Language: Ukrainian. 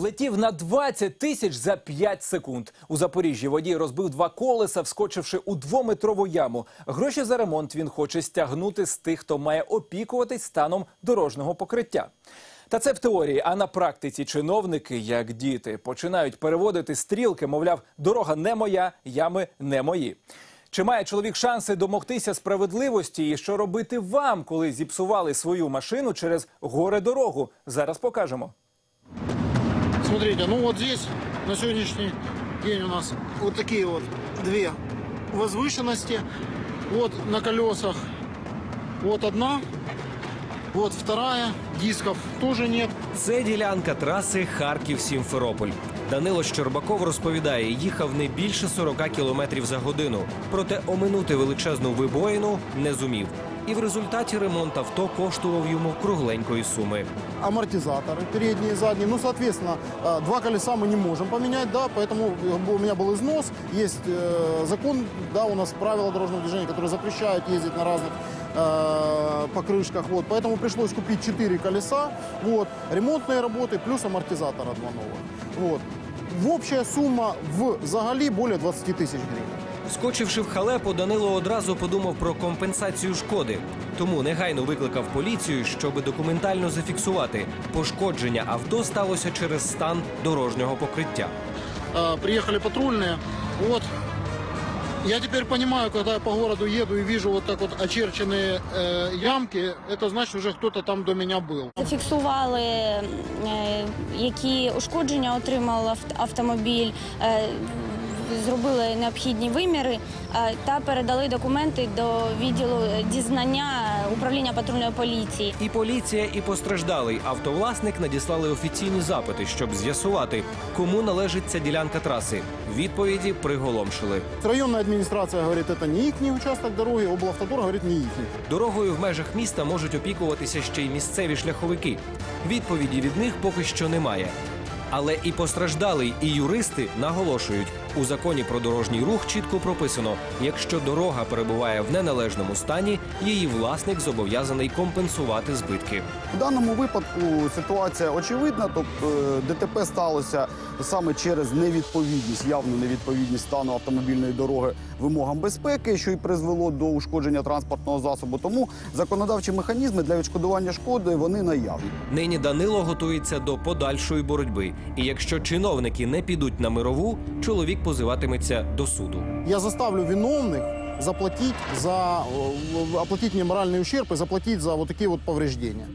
Влетів на 20 тисяч за 5 секунд. У Запоріжжі водій розбив два колеса, вскочивши у двометрову яму. Гроші за ремонт він хоче стягнути з тих, хто має опікуватись станом дорожнього покриття. Та це в теорії, а на практиці чиновники, як діти, починають переводити стрілки, мовляв, дорога не моя, ями не мої. Чи має чоловік шанси домогтися справедливості і що робити вам, коли зіпсували свою машину через горе дорогу? Зараз покажемо. Смотрите, ну вот здесь на сегодняшний день у нас вот такие вот две возвышенности. Вот на колесах вот одна, вот вторая, дисков тоже нет. Це ділянка траси Харків-Сімферополь. Данило Щербаков розповідає, їхав не більше 40 кілометрів за годину, проте оминути величезну вибоїну не зумів. І в результаті ремонт авто коштував йому кругленької суми. Амортизаторы передние и задние. Ну, соответственно, э, два колеса мы не можем поменять, да, поэтому э, у меня был износ. Есть э, закон, да, у нас правила дорожного движения, которые запрещают ездить на разных э, покрышках. Вот, поэтому пришлось купить 4 колеса, вот, ремонтные работы плюс амортизатора два новых. Вот. В общая сумма в взагалі более 20 тысяч гривен. Скочивши в халепу, Данило одразу подумав про компенсацію шкоди. Тому негайно викликав поліцію, щоб документально зафіксувати. Пошкодження авто сталося через стан дорожнього покриття. Э, приехали патрульные. Вот. Я теперь понимаю, когда я по городу еду и вижу вот так вот очерченные э, ямки, это значит уже кто-то там до меня был. Зафіксували, е, які ушкодження отримав авт- автомобіль, е, зробили необхідні виміри е, та передали документи до відділу дізнання управління патрульної поліції. І поліція, і постраждалий автовласник надіслали офіційні запити, щоб з'ясувати, кому належить ця ділянка траси. Відповіді приголомшили. Районная администрация говорит, это не их участок дороги, облавтодор говорит, не их. Дорогою в межах міста можуть опікуватися ще й місцеві шляховики. Відповіді від них поки що немає. Але і постраждалий, і юристи наголошують, у законі про дорожній рух чітко прописано: якщо дорога перебуває в неналежному стані, її власник зобов'язаний компенсувати збитки. В даному випадку ситуація очевидна, тобто е, ДТП сталося саме через невідповідність, явну невідповідність стану автомобільної дороги вимогам безпеки, що й призвело до ушкодження транспортного засобу. Тому законодавчі механізми для відшкодування шкоди вони наявні. Нині Данило готується до подальшої боротьби. І якщо чиновники не підуть на мирову, чоловік позиватиметься до суду. Я заставлю виновных заплатить за, э, оплатить мне моральный ущерб и заплатить за вот такие вот повреждения.